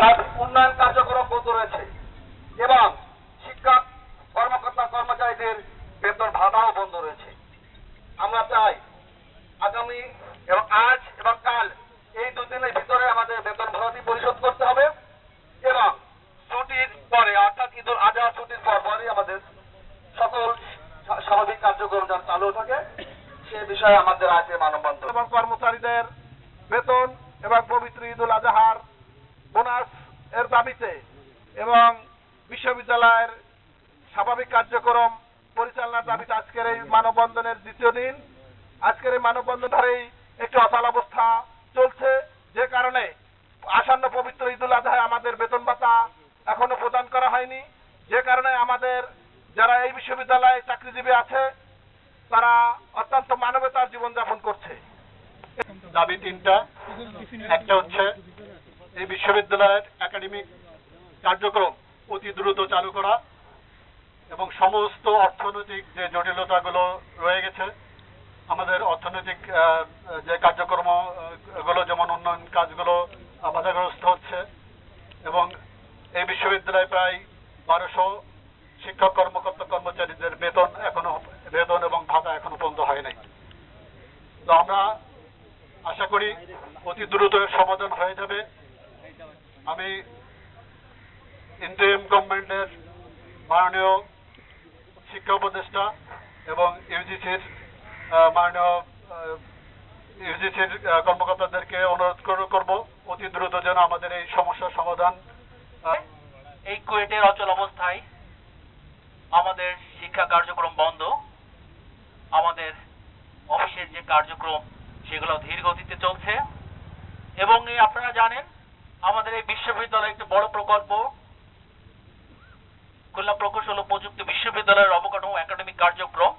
সার্বিক উন্নয়ন কার্যক্রম বন্ধ রয়েছে। এবং শিক্ষা, কর্মকর্তা, কর্মচারীদের বেতন ভাতাও বন্ধ রয়েছে। আমরা চাই আগামী এবং আজ এবং কাল এই দুদিনের ভিতরে আমাদের বেতন পরিশোধ করতে হবে এবং ছুটির পরে, অর্থাৎ ঈদুল আজহা ছুটির পর পরই আমাদের সকল স্বাভাবিক কার্যক্রম যেন চালু থাকে, সে বিষয়ে আমাদের আছে মানববন্ধন। এবং কর্মচারীদের বেতন এবং পবিত্র ঈদুল আজহার বোনাস এর দাবিতে এবং বিশ্ববিদ্যালয়ের স্বাভাবিক কার্যক্রম পরিচালনার দাবিতে আজকের এই মানববন্ধনের দ্বিতীয় দিন। আজকের এই মানববন্ধন ধরেই একটি অচল অবস্থা চলছে, যে কারণে আসন্ন পবিত্র ঈদুল আজহায় আমাদের বেতন ভাতা এখনও প্রদান করা হয়নি। যে কারণে আমাদের যারা এই বিশ্ববিদ্যালয়ে চাকরিজীবী আছে, তারা অত্যন্ত মানবতার জীবনযাপন করছে। দাবি তিনটা। একটা হচ্ছে এই বিশ্ববিদ্যালয়ের একাডেমিক কার্যক্রম অতি দ্রুত চালু করা এবং সমস্ত অর্থনৈতিক যে জটিলতাগুলো রয়ে গেছে আমাদের অর্থনৈতিক যে কার্যক্রম আহ, গুলো যেমন উন্নয়ন কাজগুলো বাধাগ্রস্ত হচ্ছে এবং এই বিশ্ববিদ্যালয়ে প্রায় বারোশো শিক্ষক কর্মকর্তা কর্মচারীদের বেতন এখনও বেতন এবং ভাতা এখনও পর্যন্ত হয় নাই। তো আমরা আশা করি অতি দ্রুত সমাধান হয়ে যাবে। আমি ইন্টারিম গভর্নমেন্টের মাননীয় শিক্ষা উপদেষ্টা এবং ইউজিসির মাননীয় ইউজিসির কর্মকর্তাদেরকে অনুরোধ কর- করব অতি দ্রুত যেন আমাদের এই সমস্যার সমাধান এই কুয়েটের অচল অবস্থায় আমাদের শিক্ষা কার্যক্রম বন্ধ। আমাদের অফিসের যে কার্যক্রম, সেগুলো ধীর গতিতে চলছে। এবং এই আপনারা জানেন আমাদের এই বিশ্ববিদ্যালয় একটি বড় প্রকল্প। খুলনা প্রকৌশল ও প্রযুক্তি বিশ্ববিদ্যালয়ের অবকাঠামো একাডেমিক কার্যক্রম।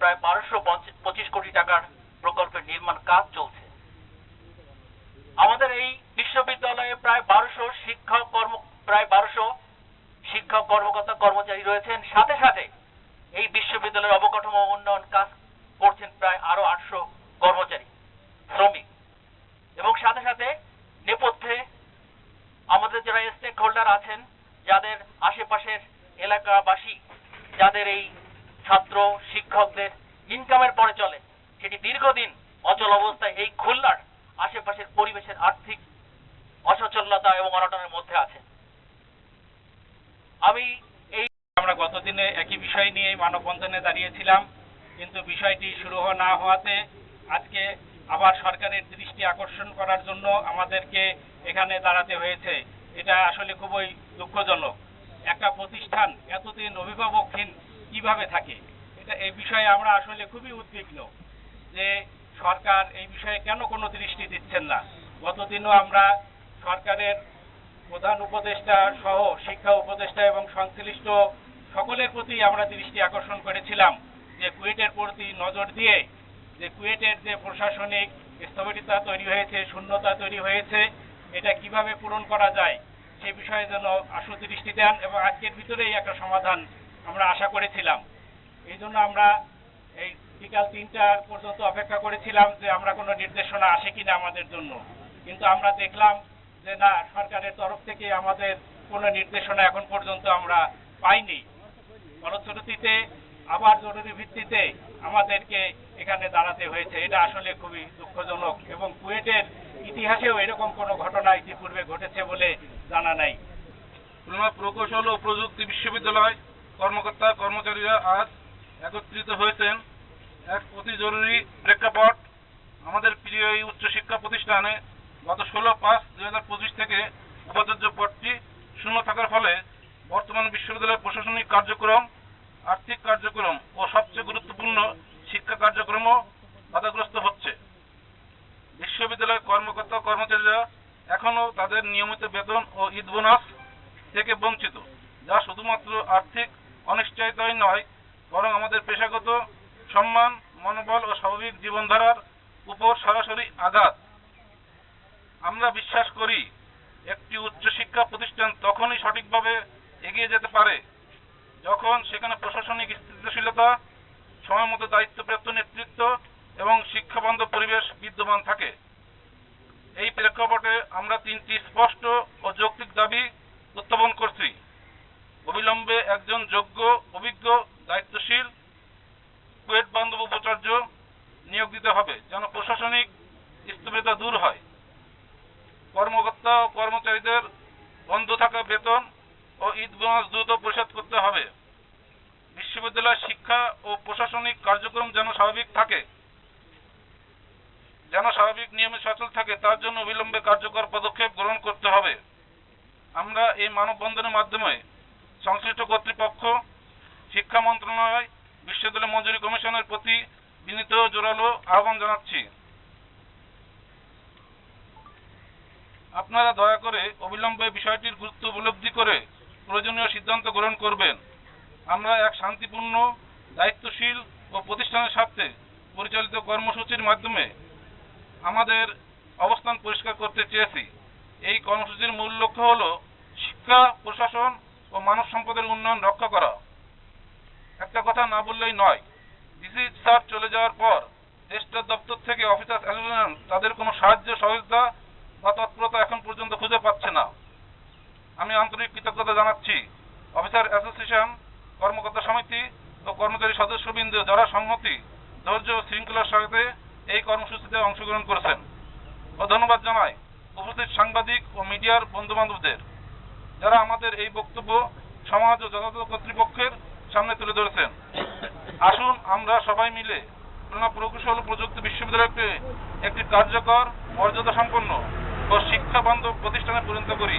প্রায় বারোশো পঁচিশ কোটি টাকার প্রকল্পের নির্মাণ কাজ চলছে। আমাদের এই বিশ্ববিদ্যালয়ে প্রায় বারোশো শিক্ষক কর্ম প্রায় বারোশো শিক্ষক কর্মকর্তা কর্মচারী রয়েছেন সাথে সাথে এই বিশ্ববিদ্যালয়ের অবকাঠামো উন্নয়ন কাজ করছেন প্রায় আরও আটশো কর্মচারী শ্রমিক এবং সাথে সাথে নেপথ্যে আমাদের যারা স্টেক হোল্ডার আছেন যাদের আশেপাশের এলাকাবাসী, যাদের এই ছাত্র শিক্ষকদের ইনকামের পরে চলে। সেটি দীর্ঘদিন অচল অবস্থায় এই খুলনার আশেপাশের পরিবেশের আর্থিক অসচলতা এবং অনটনের মধ্যে আছে। আমি এই আমরা গতদিনে একই বিষয় নিয়ে মানববন্ধনে দাঁড়িয়েছিলাম, কিন্তু বিষয়টি শুরু না হওয়াতে আজকে আবার সরকারের দৃষ্টি আকর্ষণ করার জন্য আমাদেরকে এখানে দাঁড়াতে হয়েছে। এটা আসলে খুবই দুঃখজনক। একটা প্রতিষ্ঠান এতদিন অভিভাবকহীন কীভাবে থাকে? এটা এই বিষয়ে আমরা আসলে খুবই উদ্বিগ্ন যে সরকার এই বিষয়ে কেন কোনো দৃষ্টি দিচ্ছেন না? গতদিনও আমরা সরকারের প্রধান উপদেষ্টা সহ শিক্ষা উপদেষ্টা এবং সংশ্লিষ্ট সকলের প্রতি আমরা দৃষ্টি আকর্ষণ করেছিলাম যে কুয়েটের প্রতি নজর দিয়ে, যে কুয়েটের যে প্রশাসনিক স্থবিরতা তৈরি হয়েছে, শূন্যতা তৈরি হয়েছে এটা কীভাবে পূরণ করা যায় সে বিষয়ে যেন আশু দৃষ্টি দেন এবং আজকের ভিতরেই একটা সমাধান আমরা আশা করেছিলাম। এই জন্য আমরা এই বিকাল তিনটা পর্যন্ত অপেক্ষা করেছিলাম যে আমরা কোনো নির্দেশনা আসে কিনা আমাদের জন্য। কিন্তু আমরা দেখলাম যে না, সরকারের তরফ থেকে আমাদের কোনো নির্দেশনা এখন পর্যন্ত আমরা পাইনি। ফলশ্রুতিতে আবার জরুরি ভিত্তিতে আমাদেরকে এখানে দাঁড়াতে হয়েছে। এটা আসলে খুবই দুঃখজনক এবং কুয়েটের ইতিহাসেও এরকম কোনো ঘটনা ইতিপূর্বে ঘটেছে বলে জানা নাই। প্রকৌশল ও প্রযুক্তি বিশ্ববিদ্যালয় কর্মকর্তা কর্মচারীরা আজ একত্রিত হয়েছেন। এক অতি জরুরি প্রেক্ষাপট আমাদের প্রিয় এই উচ্চশিক্ষা প্রতিষ্ঠানে গত ষোলো পাঁচ দুই হাজার পঁচিশ থেকে উপাচার্য পদটি শূন্য থাকার ফলে বর্তমান বিশ্ববিদ্যালয়ের প্রশাসনিক কার্যক্রম আর্থিক কার্যক্রম ও সবচেয়ে গুরুত্বপূর্ণ শিক্ষা কার্যক্রমও বাধাগ্রস্ত হচ্ছে। বিশ্ববিদ্যালয়ের কর্মকর্তা কর্মচারীরা এখনও তাদের নিয়মিত বেতন ও ঈদ বোনাস থেকে বঞ্চিত, যা শুধুমাত্র আর্থিক অনিশ্চয়তাই নয়, বরং আমাদের পেশাগত সম্মান, মনোবল ও স্বাভাবিক জীবনধারার উপর সরাসরি আঘাত। আমরা বিশ্বাস করি, একটি উচ্চশিক্ষা প্রতিষ্ঠান তখনই সঠিকভাবে এগিয়ে যেতে পারে যখন সেখানে প্রশাসনিক স্থিতিশীলতা, সময়মতো দায়িত্বপ্রাপ্ত নেতৃত্ব এবং শিক্ষাবান্ধব পরিবেশ বিদ্যমান থাকে। এই প্রেক্ষাপটে আমরা তিনটি স্পষ্ট ও যৌক্তিক দাবি উত্থাপন করছি। অবিলম্বে একজন যোগ্য, অভিজ্ঞ, দায়িত্বশীল কুয়েট বান্ধব উপাচার্য নিয়োগ দিতে হবে যেন প্রশাসনিক স্থবিরতা দূর হয়। ও দ্রুত পরিশোধ করতে হবে। বিশ্ববিদ্যালয় শিক্ষা ও প্রশাসনিক কার্যক্রম যেন স্বাভাবিক থাকে, যেন স্বাভাবিক নিয়মে সচল থাকে, তার জন্য অবিলম্বে কার্যকর পদক্ষেপ গ্রহণ করতে হবে। আমরা এই মানববন্ধনের মাধ্যমে সংশ্লিষ্ট কর্তৃপক্ষ, শিক্ষা মন্ত্রণালয়, বিশ্ববিদ্যালয় মঞ্জুরি কমিশনের প্রতি বিনীত জোরালো আহ্বান জানাচ্ছি। আপনারা দয়া করে অবিলম্বে বিষয়টির গুরুত্ব উপলব্ধি করে প্রয়োজনীয় সিদ্ধান্ত গ্রহণ করবেন। আমরা এক শান্তিপূর্ণ, দায়িত্বশীল ও প্রতিষ্ঠানের স্বার্থে পরিচালিত কর্মসূচির মাধ্যমে আমাদের অবস্থান পরিষ্কার করতে চেয়েছি। এই কর্মসূচির মূল লক্ষ্য হল শিক্ষা, প্রশাসন ও মানব সম্পদের উন্নয়ন রক্ষা করা। একটা কথা না বললেই নয়, ডিসি স্যার চলে যাওয়ার পর রেজিস্ট্রার দপ্তর থেকে অফিসার তাদের কোনো সাহায্য, সহযোগিতা বা তৎপরতা এখন পর্যন্ত খুঁজে পাচ্ছে আমি আন্তরিক কৃতজ্ঞতা জানাচ্ছি। অফিসার অ্যাসোসিয়েশন, কর্মকর্তা সমিতি ও কর্মচারী সদস্যবৃন্দ যারা সংহতি ধৈর্য ও শৃঙ্খলার সাথে এই কর্মসূচিতে অংশগ্রহণ করেছেন। ও ধন্যবাদ জানাই উপস্থিত সাংবাদিক ও মিডিয়ার বন্ধু বান্ধবদের যারা আমাদের এই বক্তব্য সমাজ ও যথাযথ কর্তৃপক্ষের সামনে তুলে ধরেছেন। আসুন আমরা সবাই মিলে প্রকৌশল প্রযুক্তি বিশ্ববিদ্যালয়কে একটি কার্যকর মর্যাদা সম্পন্ন ও শিক্ষা বান্ধব প্রতিষ্ঠানে পরিণত করি।